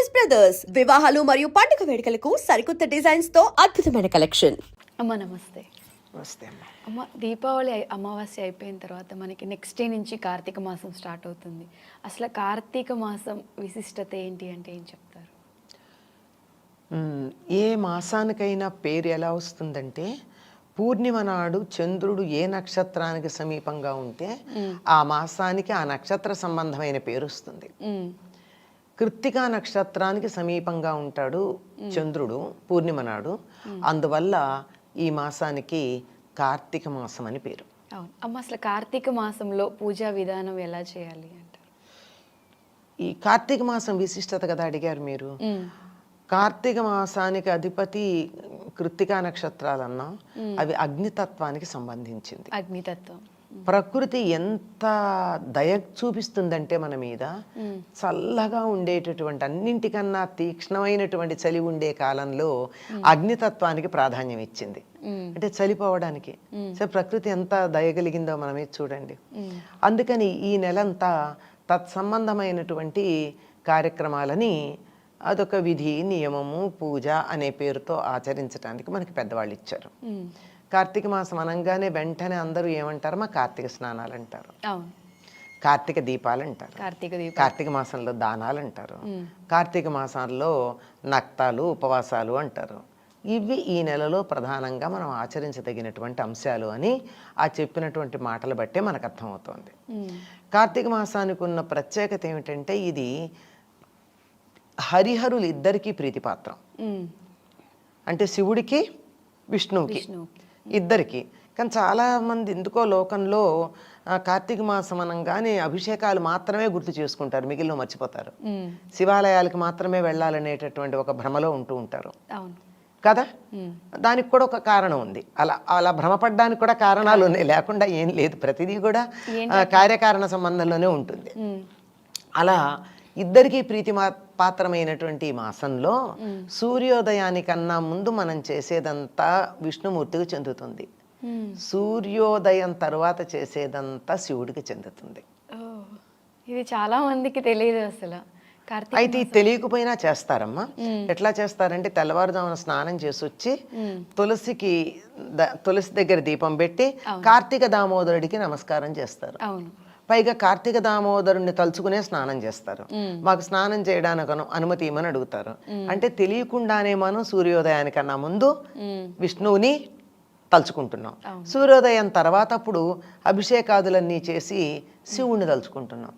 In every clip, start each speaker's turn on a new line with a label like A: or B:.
A: Choice brothers వివాహాలు మరియు పండుగ వేడుకలకు సరికొత్త డిజైన్స్తో అద్భుతమైన కలెక్షన్
B: అమ్మ నమస్తే.
C: వస్తే అమ్మ.
B: అమ్మ దీపావళి అయి- అమావాస్య అయిపోయిన తర్వాత మనకి నెక్స్ట్ డే నుంచి కార్తీక మాసం స్టార్ట్ అవుతుంది. అసలు కార్తీక మాసం విశిష్టత ఏంటి అంటే ఏం చెప్తారు.
C: ఏ మాసానికైనా పేరు ఎలా వస్తుందంటే పూర్ణిమ నాడు చంద్రుడు ఏ నక్షత్రానికి సమీపంగా ఉంటే ఆ మాసానికి ఆ నక్షత్ర సంబంధమైన పేరు వస్తుంది. కృత్తికా నక్షత్రానికి సమీపంగా ఉంటాడు చంద్రుడు పూర్ణిమ నాడు అందువల్ల ఈ మాసానికి కార్తీక మాసం అని పేరు.
B: అమ్మ అసలు కార్తీక మాసంలో పూజా విధానం ఎలా చేయాలి అంటారు
C: ఈ కార్తీక మాసం విశిష్టత కదా అడిగారు మీరు. కార్తీక మాసానికి అధిపతి కృత్తికా నక్షత్రాలన్నా అవి అగ్నితత్వానికి సంబంధించింది.
B: అగ్నితత్వం.
C: ప్రకృతి ఎంత దయ చూపిస్తుందంటే మన మీద చల్లగా ఉండేటటువంటి అన్నింటికన్నా తీక్ష్ణమైనటువంటి చలి ఉండే కాలంలో అగ్నితత్వానికి ప్రాధాన్యం ఇచ్చింది. అంటే చలిపోవడానికి సో ప్రకృతి ఎంత దయగలిగిందో మనమే చూడండి. అందుకని ఈ నెలంతా తత్సంబంధమైనటువంటి కార్యక్రమాలని అదొక విధి నియమము పూజ అనే పేరుతో ఆచరించడానికి మనకి పెద్దవాళ్ళు ఇచ్చారు. కార్తీక మాసం అనగానే వెంటనే అందరూ ఏమంటారు? మా కార్తీక స్నానాలు అంటారు కార్తీక దీపాలు అంటారు
B: కార్తీక
C: కార్తీక మాసంలో దానాలు అంటారు కార్తీక మాసంలో నక్తాలు ఉపవాసాలు అంటారు. ఇవి ఈ నెలలో ప్రధానంగా మనం ఆచరించదగినటువంటి అంశాలు అని ఆ చెప్పినటువంటి మాటలు బట్టే మనకు అర్థమవుతోంది. కార్తీక మాసానికి ఉన్న ప్రత్యేకత ఏమిటంటే ఇది హరిహరులు ఇద్దరికీ ప్రీతిపాత్రం. అంటే శివుడికి విష్ణువుకి. ఇద్దరికి. కానీ చాలా మంది ఎందుకో లోకంలో కార్తీక మాసం అనగానే అభిషేకాలు మాత్రమే గుర్తు చేసుకుంటారు మిగిలిన మర్చిపోతారు. శివాలయాలకు మాత్రమే వెళ్ళాలనేటటువంటి ఒక భ్రమలో ఉంటూ ఉంటారు. కదా. దానికి కూడా ఒక కారణం ఉంది. అలా అలా భ్రమపడడానికి కూడా కారణాలు ఉన్నాయి. లేకుండా ఏం లేదు. ప్రతిదీ కూడా కార్యకారణ సంబంధంలోనే ఉంటుంది. అలా ఇద్దరికీ ప్రీతి మా- పాత్రమైనటువంటి మాసంలో సూర్యోదయానికన్నా ముందు మనం చేసేదంతా విష్ణుమూర్తికి చెందుతుంది. సూర్యోదయం తర్వాత చేసేదంతా శివుడికి చెందుతుంది.
B: ఇది చాలా మందికి తెలియదు అసలు.
C: అయితే తెలియకపోయినా చేస్తారమ్మా. ఎట్లా చేస్తారంటే తెల్లవారుజామున స్నానం చేసి వచ్చి తులసికి తులసి దగ్గర దీపం పెట్టి కార్తీక దామోదరుడికి నమస్కారం చేస్తారు. పైగా కార్తీక దామోదరుణ్ణి తలుచుకునే స్నానం చేస్తారు. మాకు స్నానం చేయడానికి అను- అనుమతి ఇవ్వమని అడుగుతారు. అంటే తెలియకుండానే మనం సూర్యోదయానికన్నా ముందు విష్ణువుని తలుచుకుంటున్నాం. సూర్యోదయం తర్వాత అప్పుడు అభిషేకాదులన్నీ చేసి శివుణ్ణి తలుచుకుంటున్నాం.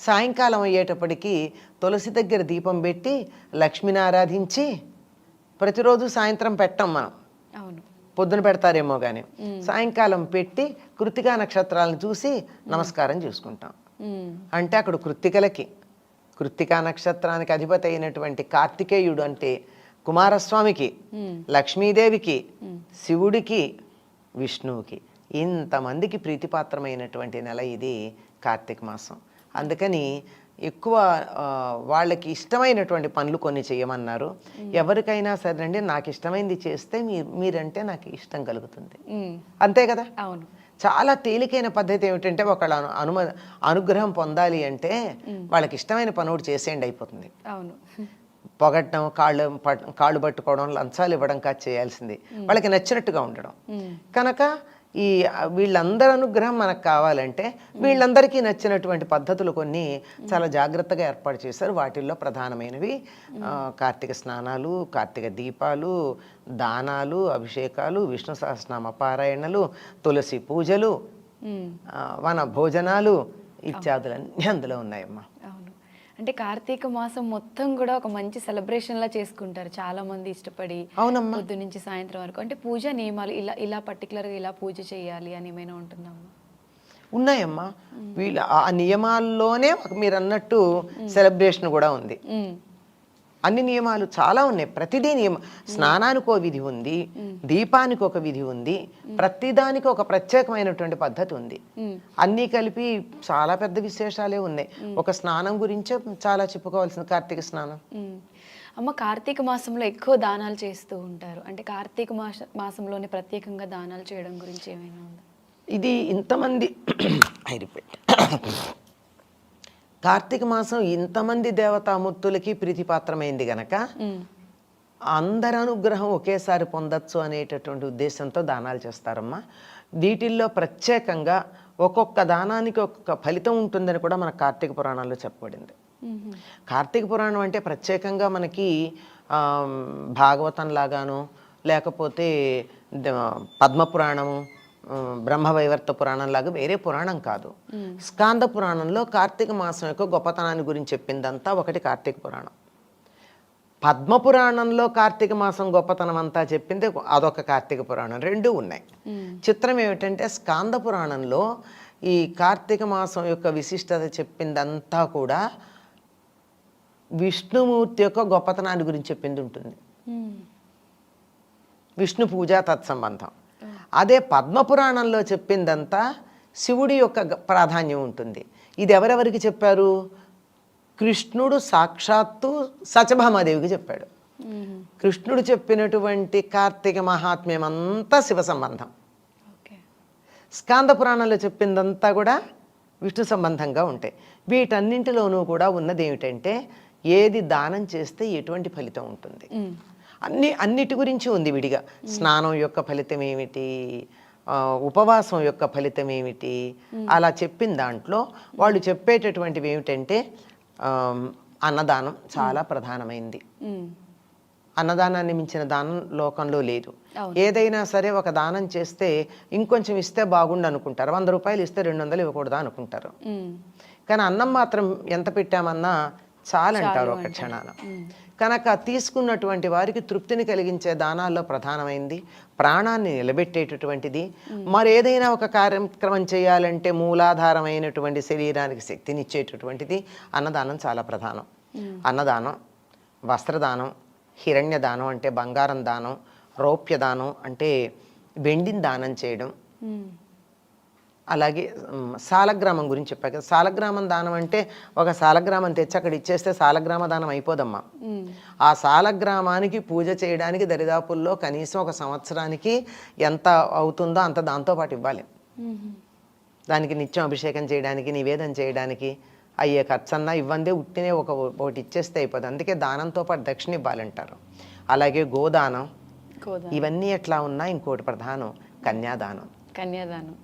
C: సాయంకాలం అయ్యేటప్పటికి తులసి దగ్గర దీపం పెట్టి లక్ష్మిని ఆరాధించి ప్రతిరోజు సాయంత్రం పెట్టం మనం.
B: అవును.
C: పొద్దున పెడతారేమో కానీ సాయంకాలం పెట్టి కృతికా నక్షత్రాలను చూసి నమస్కారం చేసుకుంటాం. అంటే అక్కడ కృత్తికలకి కృత్తికా నక్షత్రానికి అధిపతి అయినటువంటి కార్తికేయుడు అంటే కుమారస్వామికి లక్ష్మీదేవికి శివుడికి విష్ణువుకి. ఇంతమందికి ప్రీతిపాత్రమైనటువంటి నెల ఇది కార్తీక మాసం. అందుకని ఎక్కువ వాళ్ళకి ఇష్టమైనటువంటి పనులు కొన్ని చేయమన్నారు. ఎవరికైనా సరేనండి నాకు ఇష్టమైంది చేస్తే మీ మీరంటే నాకు ఇష్టం కలుగుతుంది. అంతే కదా?
B: అవును.
C: చాలా తేలికైన పద్ధతి ఏమిటంటే ఒకళ్ళ అను అనుమ అనుగ్రహం పొందాలి అంటే వాళ్ళకి ఇష్టమైన పని ఒకటి చేసేయండి అయిపోతుంది.
B: అవును.
C: పొగట్టడం కాళ్ళు కాళ్ళు పట్టుకోవడం లంచాలు ఇవ్వడం కాదు చేయాల్సింది. వాళ్ళకి నచ్చినట్టుగా ఉండడం. కనుక ఈ వీళ్ళందరి అనుగ్రహం మనకు కావాలంటే వీళ్ళందరికీ నచ్చినటువంటి పద్ధతులు కొన్ని చాలా జాగ్రత్తగా ఏర్పాటు చేశారు. వాటిల్లో ప్రధానమైనవి కార్తీక స్నానాలు కార్తీక దీపాలు దానాలు అభిషేకాలు విష్ణు సహస్రనామ పారాయణలు తులసి పూజలు వన భోజనాలు ఇత్యాదులన్నీ అందులో ఉన్నాయమ్మా.
B: అంటే కార్తీక మాసం మొత్తం కూడా ఒక మంచి సెలబ్రేషన్ లా చేసుకుంటారు. చాలా మంది ఇష్టపడి
C: అవునమ్మా.
B: పొద్దు నుంచి సాయంత్రం వరకు. అంటే పూజ నియమాలు ఇలా ఇలా పర్టికులర్గా ఇలా పూజ చేయాలి అని ఏమైనా ఉంటుందమ్మా
C: ఉన్నాయమ్మా. వీళ్ళ ఆ నియమాల్లోనే మీరు అన్నట్టు సెలబ్రేషన్ కూడా ఉంది. అన్ని నియమాలు చాలా ఉన్నాయి. ప్రతిదీ నియమం స్నానానికి ఒక విధి ఉంది దీపానికి ఒక విధి ఉంది ప్రతిదానికి ఒక ప్రత్యేకమైనటువంటి పద్ధతి ఉంది. అన్నీ కలిపి చాలా పెద్ద విశేషాలే ఉన్నాయి. ఒక స్నానం గురించే చాలా చెప్పుకోవాల్సింది కార్తీక స్నానం.
B: మ్మ్. అమ్మ కార్తీక మాసంలో ఎక్కువ దానాలు చేస్తూ ఉంటారు. అంటే కార్తీక మాస మాసంలోనే ప్రత్యేకంగా దానాలు చేయడం గురించి ఏమైనా ఉందా?
C: ఇది ఇంతమంది రిపీట్. కార్తీక మాసం ఇంతమంది దేవతామూర్తులకి ప్రీతిపాత్రమైంది గనక. అందరి అనుగ్రహం ఒకేసారి పొందొచ్చు అనేటటువంటి ఉద్దేశంతో దానాలు చేస్తారమ్మా వీటిల్లో ప్రత్యేకంగా ఒక్కొక్క దానానికి ఒక్కొక్క ఫలితం ఉంటుందని కూడా మన కార్తీక పురాణాల్లో చెప్పబడింది. కార్తీక పురాణం అంటే ప్రత్యేకంగా మనకి భాగవతం లాగాను లేకపోతే పద్మపురాణము బ్రహ్మవైవర్త పురాణం లాగా వేరే పురాణం కాదు. స్కాంద పురాణంలో కార్తీక మాసం యొక్క గొప్పతనాన్ని గురించి చెప్పిందంతా ఒకటి కార్తీక పురాణం. పద్మపురాణంలో కార్తీక మాసం గొప్పతనం అంతా చెప్పింది అదొక కార్తీక పురాణం. రెండు ఉన్నాయి. చిత్రం ఏమిటంటే స్కాంద పురాణంలో ఈ కార్తీక మాసం యొక్క విశిష్టత చెప్పిందంతా కూడా విష్ణుమూర్తి యొక్క గొప్పతనాన్ని గురించి చెప్పింది ఉంటుంది. విష్ణు పూజ తత్సంబంధం. అదే పద్మపురాణంలో చెప్పిందంతా శివుడి యొక్క ప్రాధాన్యం ఉంటుంది. ఇది ఎవరెవరికి చెప్పారు? కృష్ణుడు సాక్షాత్తు సత్యభామాదేవికి చెప్పాడు. కృష్ణుడు చెప్పినటువంటి కార్తీక మహాత్మ్యం అంతా శివ సంబంధం. స్కాంద పురాణంలో చెప్పిందంతా కూడా విష్ణు సంబంధంగా ఉంటాయి వీటన్నింటిలోనూ కూడా ఉన్నది ఏమిటంటే ఏది దానం చేస్తే ఎటువంటి ఫలితం ఉంటుంది. అన్ని అన్నిటి గురించి ఉంది విడిగా. స్నానం యొక్క ఫలితం ఏమిటి? ఉపవాసం యొక్క ఫలితం ఏమిటి? అలా చెప్పిన దాంట్లో వాళ్ళు చెప్పేటటువంటివి ఏమిటంటే అన్నదానం చాలా ప్రధానమైంది. అన్నదానాన్ని మించిన దానం లోకంలో లేదు. ఏదైనా సరే ఒక దానం చేస్తే ఇంకొంచెం ఇస్తే బాగుండు అనుకుంటారు. వంద రూపాయలు ఇస్తే రెండు వందలు ఇవ్వకూడదా అనుకుంటారు. కానీ అన్నం మాత్రం ఎంత పెట్టామన్నా చాలంటారు ఒక క్షణాన. కనుక తీసుకున్నటువంటి వారికి తృప్తిని కలిగించే దానాల్లో ప్రధానమైంది. ప్రాణాన్ని నిలబెట్టేటటువంటిది. మరేదైనా ఒక కార్యక్రమం చేయాలంటే మూలాధారమైనటువంటి శరీరానికి శక్తినిచ్చేటటువంటిది. అన్నదానం చాలా ప్రధానం. అన్నదానం వస్త్రదానం హిరణ్యదానం అంటే బంగారం దానం రౌప్యదానం అంటే వెండిని దానం చేయడం. అలాగే సాలగ్రామం గురించి చెప్పా కదా. సాలగ్రామం దానం అంటే ఒక సాలగ్రామం తెచ్చి అక్కడ ఇచ్చేస్తే సాలగ్రామ దానం అయిపోదమ్మా.
B: మ్మ్.
C: ఆ సాలగ్రామానికి పూజ చేయడానికి దరిదాపుల్లో కనీసం ఒక సంవత్సరానికి ఎంత అవుతుందో అంత దాంతో పాటు ఇవ్వాలి. దానికి నిత్యం అభిషేకం చేయడానికి నివేదన చేయడానికి అయ్యే ఖర్చన్నా ఇవ్వందే ఉట్టినే ఒక ఒకటి ఇచ్చేస్తే అయిపోతుంది అందుకే దానంతో పాటు దక్షిణ ఇవ్వాలంటారు. అలాగే గోదానం
B: గోదా
C: ఇవన్నీ ఎట్లా ఉన్నా ఇంకోటి ప్రధానం కన్యాదానం.
B: కన్యాదానం.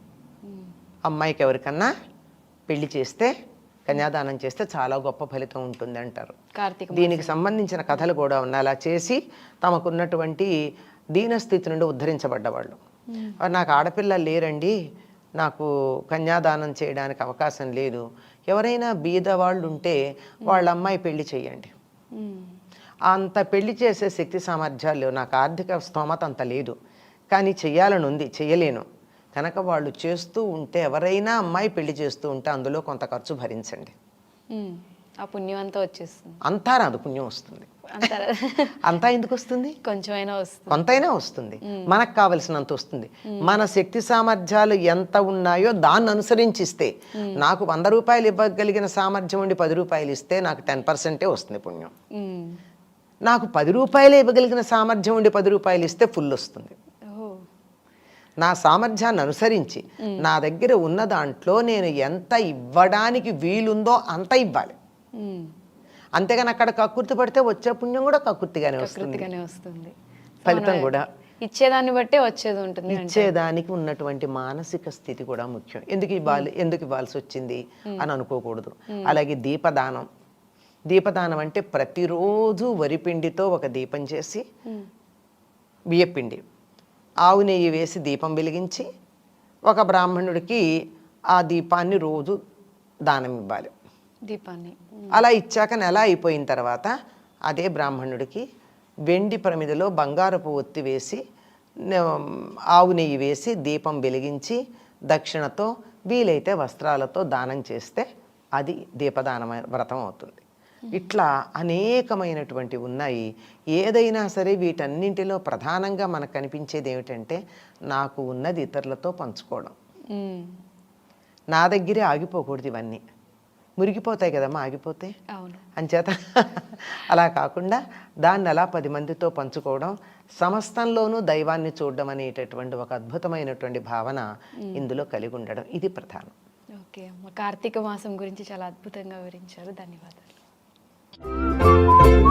C: అమ్మాయికి ఎవరికన్నా పెళ్ళి చేస్తే కన్యాదానం చేస్తే చాలా గొప్ప ఫలితం ఉంటుంది అంటారు
B: కార్తీక
C: దీనికి సంబంధించిన కథలు కూడా ఉన్నాయి. అలా చేసి తమకున్నటువంటి దీనస్థితి నుండి ఉద్ధరించబడ్డవాళ్ళు. "వారు నాకు ఆడపిల్లలు లేరండి. నాకు కన్యాదానం చేయడానికి అవకాశం లేదు. ఎవరైనా బీద వాళ్ళు ఉంటే వాళ్ళ అమ్మాయి పెళ్ళి చేయండి. అంత పెళ్ళి చేసే శక్తి సామర్థ్యాలు నాకు ఆర్థిక స్తోమత అంత లేదు. కానీ చెయ్యాలని ఉంది చెయ్యలేను. కనుక వాళ్ళు చేస్తూ ఉంటే ఎవరైనా అమ్మాయి పెళ్ళి చేస్తూ ఉంటే అందులో కొంత ఖర్చు భరించండి.
B: ఆ పుణ్యం అంతా వచ్చేస్తుంది.
C: అంతా రాదు పుణ్యం వస్తుంది. అంతా ఎందుకు వస్తుంది?
B: కొంచెమైనా వస్తుంది.
C: కొంతైనా వస్తుంది. మనకు కావలసినంత వస్తుంది. మన శక్తి సామర్థ్యాలు ఎంత ఉన్నాయో దాన్ని అనుసరించిస్తే నాకు వంద రూపాయలు ఇవ్వగలిగిన సామర్థ్యం ఉండి పది రూపాయలు ఇస్తే నాకు టెన్ పర్సెంటే వస్తుంది పుణ్యం. నాకు పది రూపాయలు ఇవ్వగలిగిన సామర్థ్యం ఉండి పది రూపాయలు ఇస్తే ఫుల్ వస్తుంది. నా సామర్థ్యాన్ని అనుసరించి నా దగ్గర ఉన్న దాంట్లో నేను ఎంత ఇవ్వడానికి వీలుందో అంత ఇవ్వాలి. అంతేగాని అక్కడ కక్కుర్తి పడితే వచ్చే పుణ్యం కూడా కక్కుర్తిగానే వస్తుంది. ఫలితం కూడా.
B: ఇచ్చేదాన్ని బట్టే వచ్చేది ఉంటుంది
C: ఇచ్చేదానికి ఉన్నటువంటి మానసిక స్థితి కూడా ముఖ్యం. ఎందుకు ఇవ్వాలి? ఎందుకు ఇవ్వాల్సి వచ్చింది? అని అనుకోకూడదు. అలాగే దీపదానం. దీపదానం అంటే ప్రతిరోజు వరిపిండితో ఒక దీపం చేసి. బియ్యపిండి. ఆవు నెయ్యి వేసి దీపం వెలిగించి ఒక బ్రాహ్మణుడికి ఆ దీపాన్ని రోజు దానం ఇవ్వాలి.
B: దీపాన్ని.
C: అలా ఇచ్చాక నెల అయిపోయిన తర్వాత అదే బ్రాహ్మణుడికి వెండి ప్రమిదలో బంగారపు ఒత్తి వేసి ఆవు నెయ్యి వేసి దీపం వెలిగించి దక్షిణతో వీలైతే వస్త్రాలతో దానం చేస్తే అది దీపదాన వ్రతం అవుతుంది. ఇట్లా అనేకమైనటువంటి ఉన్నాయి. ఏదైనా సరే వీటన్నింటిలో ప్రధానంగా మనకు కనిపించేది ఏమిటంటే నాకు ఉన్నది ఇతరులతో పంచుకోవడం. నా దగ్గరే ఆగిపోకూడదు ఇవన్నీ. మురిగిపోతాయి కదమ్మా ఆగిపోతే?
B: అవును.
C: అంచేత అలా కాకుండా దాన్ని అలా పది మందితో పంచుకోవడం సమస్తంలోనూ దైవాన్ని చూడడం అనేటటువంటి ఒక అద్భుతమైనటువంటి భావన ఇందులో కలిగి ఉండడం ఇది ప్రధానం.
B: ఓకే కార్తీక మాసం గురించి చాలా అద్భుతంగా వివరించారు. ధన్యవాదాలు. Música